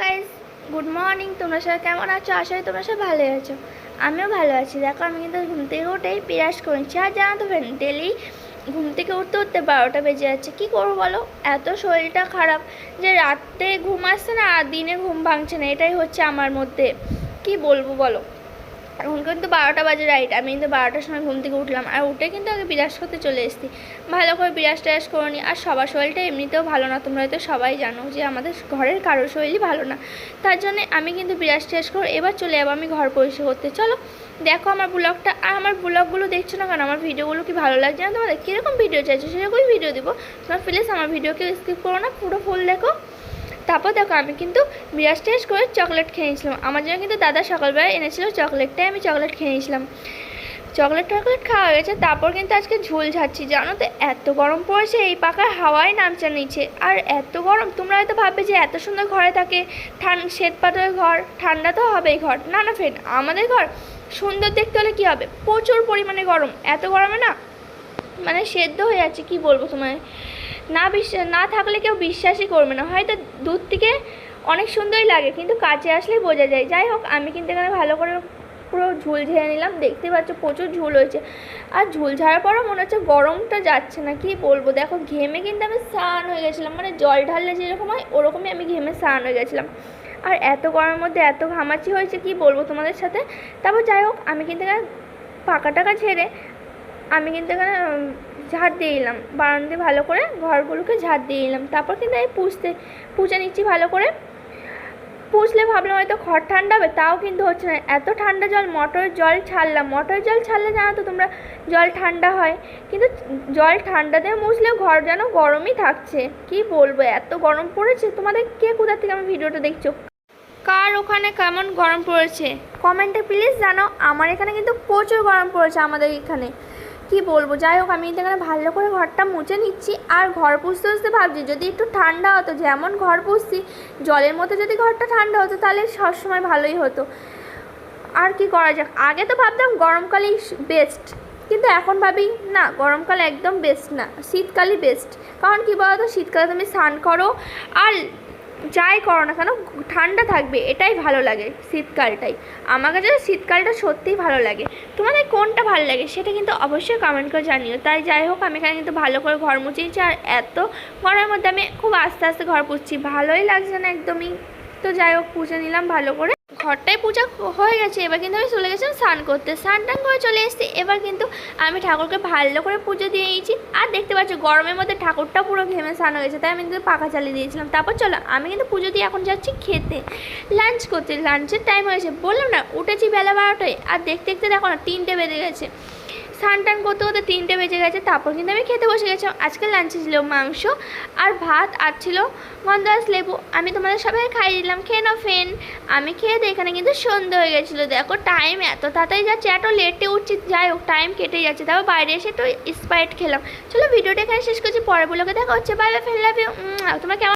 Guys good morning তোমরা সবাই কেমন আছো? আশা তোমরা সবাই ভালো আছো। আমিও ভালো আছি। দেখো, আমি কিন্তু ঘুম থেকে উঠেই বিরাজ করেছি। আর জানো তো ডেলি ঘুম থেকে উঠতে উঠতে বারোটা বেজে যাচ্ছে। কী করব বলো? এত শরীরটা খারাপ যে রাতে ঘুম আসছে না, আর দিনে ঘুম ভাঙছে না। এটাই হচ্ছে আমার মধ্যে। কি বলব বলো? এখন কিন্তু বারোটা বাজে রাইট আমি কিন্তু বারোটার সময় ঘুম থেকে উঠলাম। আর উঠে কিন্তু আগে বিরাজ করতে চলে এসেছি। ভালো করে বিরাজ টিরাজ করে আর সবার শরীরটা এমনিতেও ভালো না। তোমরা হয়তো সবাই জানো যে আমাদের ঘরের কারোর শরীরই ভালো না। তার জন্যে আমি কিন্তু বিরাজ টিরাজ করে এবার চলে যাব আমি ঘর পরিষ্কার করতে। চলো, দেখো আমার ব্লগটা। আর আমার ব্লগগুলো দেখছ না কেন? আমার ভিডিওগুলো কি ভালো লাগছে না তোমাদের? কীরকম ভিডিও চাইছো সেরকমই ভিডিও দিব। তোমার প্লিজ আমার ভিডিওকে স্কিপ করো না। পুরো ফুল দেখো। তারপর দেখো আমি কিন্তু বিরাজ টেস্ট করে চকলেট খেয়ে নিয়েছিলাম। আমার জন্য কিন্তু দাদা সকালবেলা এনেছিল চকলেটটাই আমি চকলেট খেয়ে নিয়েছিলাম। চকলেট টকলেট খাওয়া হয়ে গেছে, তারপর কিন্তু আজকে ঝোল ঝাচ্ছি জানো তো, এত গরম পড়েছে, এই পাখার হাওয়ায় নামচা নিচে। আর এত গরম, তোমরা হয়তো ভাববে যে এত সুন্দর ঘরে থাকে, ঠান, শ্বেত পাথরের ঘর, ঠান্ডা তো হবেই ঘর। না না, ফ্রেন্ড, আমাদের ঘর সুন্দর দেখতে হলে কী হবে? প্রচুর পরিমাণে গরম। এত গরমে না মানে সেদ্ধ হয়ে যাচ্ছে, কি বলব তোমায়? না বিশ্বাস না থাকলে কেউ বিশ্বাসই করবে না। হয়তো দূর থেকে অনেক সুন্দরই লাগে, কিন্তু কাছে আসলেই বোঝা যায়। যাই হোক, আমি কিন্তু এখানে ভালো করে পুরো ঝুল ঝেড়ে নিলাম। দেখতে পাচ্ছ প্রচুর ঝুল হয়েছে। আর ঝুল ঝাড়ার পরও মনে হচ্ছে গরমটা যাচ্ছে না, কি বলব? দেখো, ঘেমে কিন্তু আমি স্নান হয়ে গেছিলাম। মানে জল ঢাললে যেরকম হয়, ওরকমই আমি ঘেমে স্নান হয়ে গেছিলাম। আর এত গরমের মধ্যে এত ঘামাচি হয়েছে, কি বলব তোমাদের সাথে? তারপর যাই হোক, আমি কিন্তু পাকা টাকা ঝেড়ে আমি কিন্তু এখানে ঝাড় দিয়ে দিলাম। বারান্দে ভালো করে ঘরগুলোকে ঝাড় দিয়ে দিলাম। তারপর কিন্তু আমি পুষতে পুষে নিচ্ছি ভালো করে। পুষলে ভাবলাম হয়তো খড় ঠান্ডা হবে তাও কিন্তু হচ্ছে না। এত ঠান্ডা জল মটরের জল ছাড়লাম। মটরের জল ছাড়লে জানো তো তোমরা জল ঠান্ডা হয়। কিন্তু জল ঠান্ডাতে মুছলেও ঘর যেন গরমই থাকছে। কি বলব এত গরম পড়েছে। তোমাদের কে কোথা থেকে আমি ভিডিওটা দেখছ? কার ওখানে কেমন গরম পড়েছে? কমেন্টে প্লিজ জানো আমার এখানে কিন্তু প্রচুর গরম পড়েছে আমাদের এখানে। কি বলব? যাই হোক, আমি এখানে ভালো করে ঘরটা মুছে নিচ্ছি। আর ঘর পুষতে পুষতে ভাবছি, যদি একটু ঠান্ডা হতো, যেমন ঘর পুষছি জলের মতো যদি ঘরটা ঠান্ডা হতো, তাহলে সবসময় ভালোই হতো। আর কি করা যাক? আগে তো ভাবতাম গরমকালেই বেস্ট কিন্তু এখন ভাবি, না, গরমকাল একদম বেস্ট না, শীতকালই বেস্ট কারণ কী বলতো? শীতকালে তুমি স্নান করো, আর যাই করো না কেন, ঠান্ডা থাকবে, এটাই ভালো লাগে শীতকালটাই। আমার কাছে শীতকালটা সত্যিই ভালো লাগে। তোমাদের কোনটা ভালো লাগে সেটা কিন্তু অবশ্যই কমেন্ট করে জানিও। তাই যাই হোক, আমি এখানে কিন্তু ভালো করে ঘর মুছিয়েছি আর এত ঘরের মধ্যে আমি খুব আস্তে আস্তে ঘর পুষছি ভালোই লাগছে না একদমই। তো যাই হোক পুজো নিলাম ভালো করে। ঘরটাই পূজা হয়ে গেছে, এবার কিন্তু আমি চলে গেছিলাম স্নান করতে। স্নান টান করে চলে এসেছি, এবার কিন্তু আমি ঠাকুরকে ভালো করে পুজো দিয়ে নিয়েছি। আর দেখতে পাচ্ছি, গরমের মধ্যে ঠাকুরটা পুরো ঘেমে স্নান হয়ে গেছে, তাই আমি কিন্তু পাখা চালিয়ে দিয়েছিলাম। তারপর চলো, আমি কিন্তু পুজো দিয়ে এখন যাচ্ছি খেতে। লাঞ্চ করতে, লাঞ্চের টাইম হয়েছে বললাম না, উঠেছি বেলা বারোটায়, আর দেখতে দেখতে দেখো না, তিনটে বেজে গেছে। স্নান টান করতে করতে তিনটে বেজে গেছে, তারপর কিন্তু আমি খেতে বসে গেছিলাম। আজকে লাঞ্চে ছিল মাংস আর ভাত আর ছিল গন্ধাস লেবু। আমি তোমাদের সবাই খাইয়ে দিলাম, খেয়ে নাও ফেন আমি খেয়ে দিয়ে এখানে কিন্তু সন্ধে হয়ে গেছিল। দেখো টাইম এত তাড়াতাড়ি যাচ্ছে, এত লেটে উঠছি। যাই হোক টাইম কেটে যাচ্ছে। তারপর বাইরে এসে একটু স্প্রাইট খেলাম। চলো ভিডিওটা এখানে শেষ করছি পরে বলোকে দেখা হচ্ছে। বাই বাই ফেল লাভ ইউ তোমরা কেমন